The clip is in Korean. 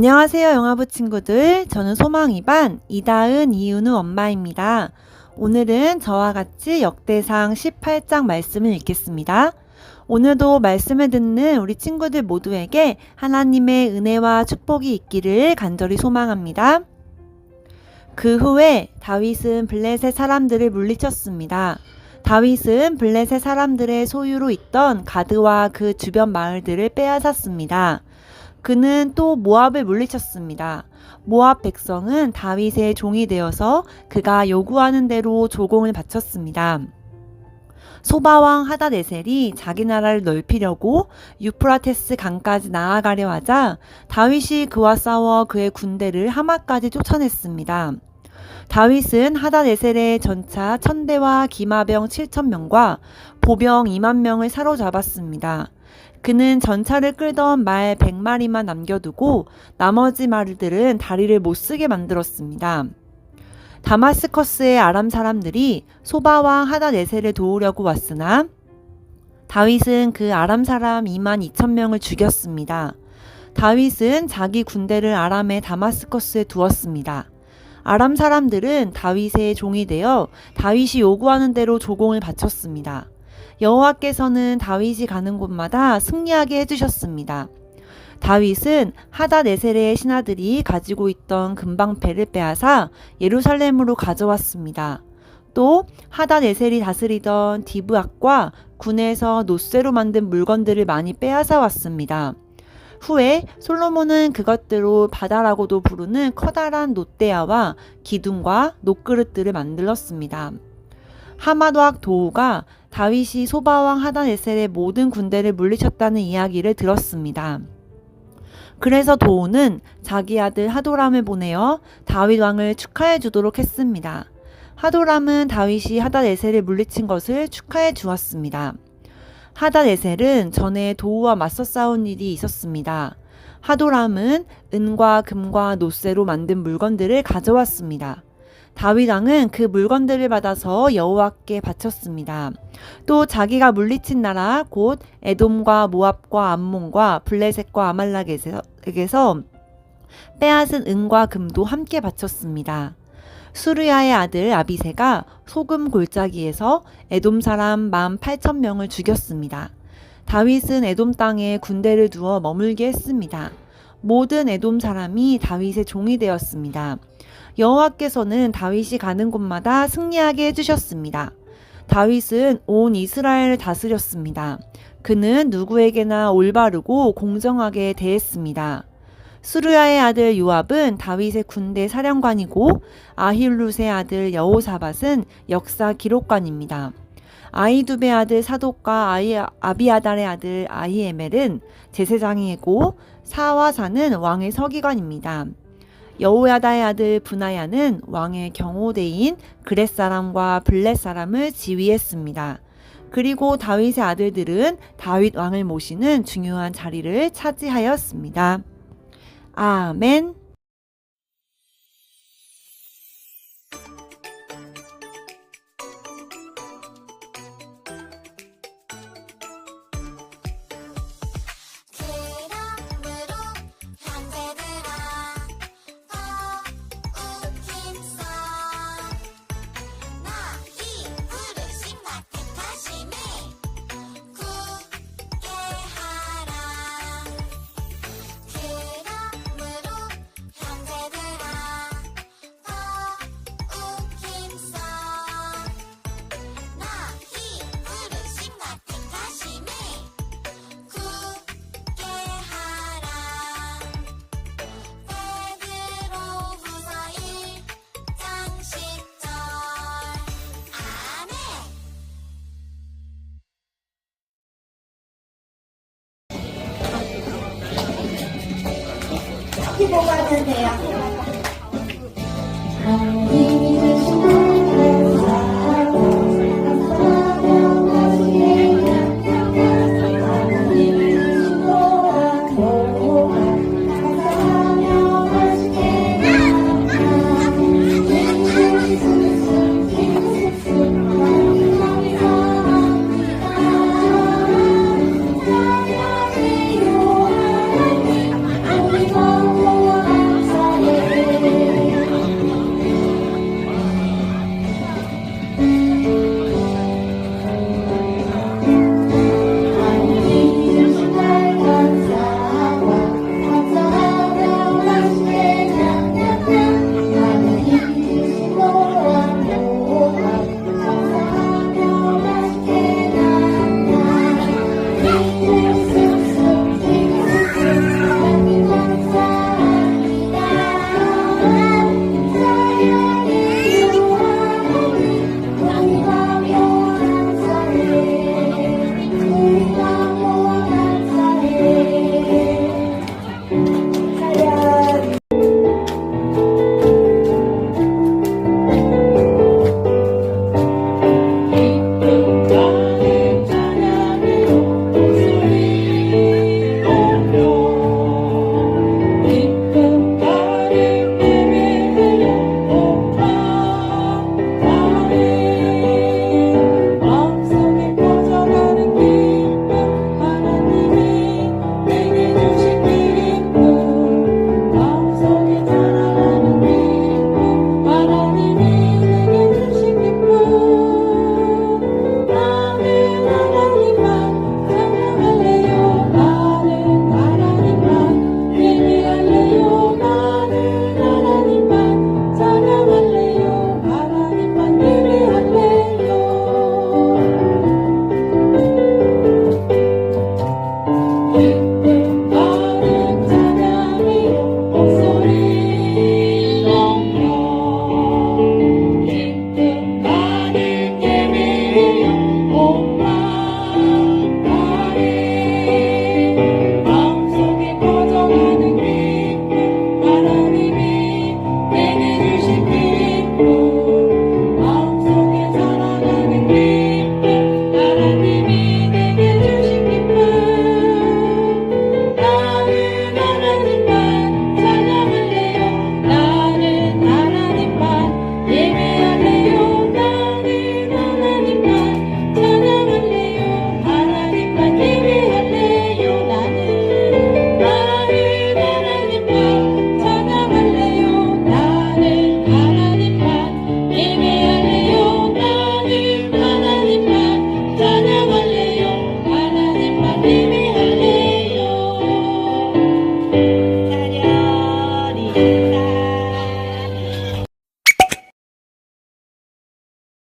안녕하세요, 영화부 친구들. 저는 소망이반 이다은 이윤우 엄마입니다. 오늘은 저와 같이 역대상 18장 말씀을 읽겠습니다. 오늘도 말씀을 듣는 우리 친구들 모두에게 하나님의 은혜와 축복이 있기를 간절히 소망합니다. 그 후에 다윗은 블레셋 사람들을 물리쳤습니다. 다윗은 블레셋 사람들의 소유로 있던 가드와 그 주변 마을들을 빼앗았습니다. 그는 또 모압을 물리쳤습니다. 모압 백성은 다윗의 종이 되어서 그가 요구하는 대로 조공을 바쳤습니다. 소바왕 하다네셀이 자기 나라를 넓히려고 유프라테스 강까지 나아가려 하자 다윗이 그와 싸워 그의 군대를 하마까지 쫓아냈습니다. 다윗은 하다네셀의 전차 천대와 기마병 7천 명과 보병 2만 명을 사로잡았습니다. 그는 전차를 끌던 말 100마리만 남겨두고 나머지 말들은 다리를 못 쓰게 만들었습니다. 다마스커스의 아람 사람들이 소바왕 하다네셀을 도우려고 왔으나 다윗은 그 아람 사람 2만 2천 명을 죽였습니다. 다윗은 자기 군대를 아람의 다마스커스에 두었습니다. 아람 사람들은 다윗의 종이 되어 다윗이 요구하는 대로 조공을 바쳤습니다. 여호와께서는 다윗이 가는 곳마다 승리하게 해주셨습니다. 다윗은 하다네셀의 신하들이 가지고 있던 금방패를 빼앗아 예루살렘으로 가져왔습니다. 또 하다네셀이 다스리던 디브악과 군에서 노쇠로 만든 물건들을 많이 빼앗아 왔습니다. 후에 솔로몬은 그것들로 바다라고도 부르는 커다란 노대야와 기둥과 녹그릇들을 만들었습니다. 하마도악 도우가 다윗이 소바왕 하다네셀의 모든 군대를 물리쳤다는 이야기를 들었습니다. 그래서 도우는 자기 아들 하도람을 보내어 다윗 왕을 축하해 주도록 했습니다. 하도람은 다윗이 하다네셀을 물리친 것을 축하해 주었습니다. 하다네셀은 전에 도우와 맞서 싸운 일이 있었습니다. 하도람은 은과 금과 노쇠로 만든 물건들을 가져왔습니다. 다윗 왕은 그 물건들을 받아서 여호와께 바쳤습니다. 또 자기가 물리친 나라 곧 에돔과 모압과 암몬과 블레셋과 아말락에게서 빼앗은 은과 금도 함께 바쳤습니다. 수르야의 아들 아비세가 소금 골짜기에서 에돔 사람 만 8천 명을 죽였습니다. 다윗은 에돔 땅에 군대를 두어 머물게 했습니다. 모든 에돔 사람이 다윗의 종이 되었습니다. 여호와께서는 다윗이 가는 곳마다 승리하게 해주셨습니다. 다윗은 온 이스라엘을 다스렸습니다. 그는 누구에게나 올바르고 공정하게 대했습니다. 수르야의 아들 요압은 다윗의 군대 사령관이고 아힐룻의 아들 여호사밧은 역사 기록관입니다. 아이두베 아들 사독과 아이, 아비아달의 아들 아히에멜은 제사장이고 사와사는 왕의 서기관입니다. 여호야다의 아들 분하야는 왕의 경호대인 그렛 사람과 블렛 사람을 지휘했습니다. 그리고 다윗의 아들들은 다윗 왕을 모시는 중요한 자리를 차지하였습니다. 아멘. 키 뽑아야 돼요.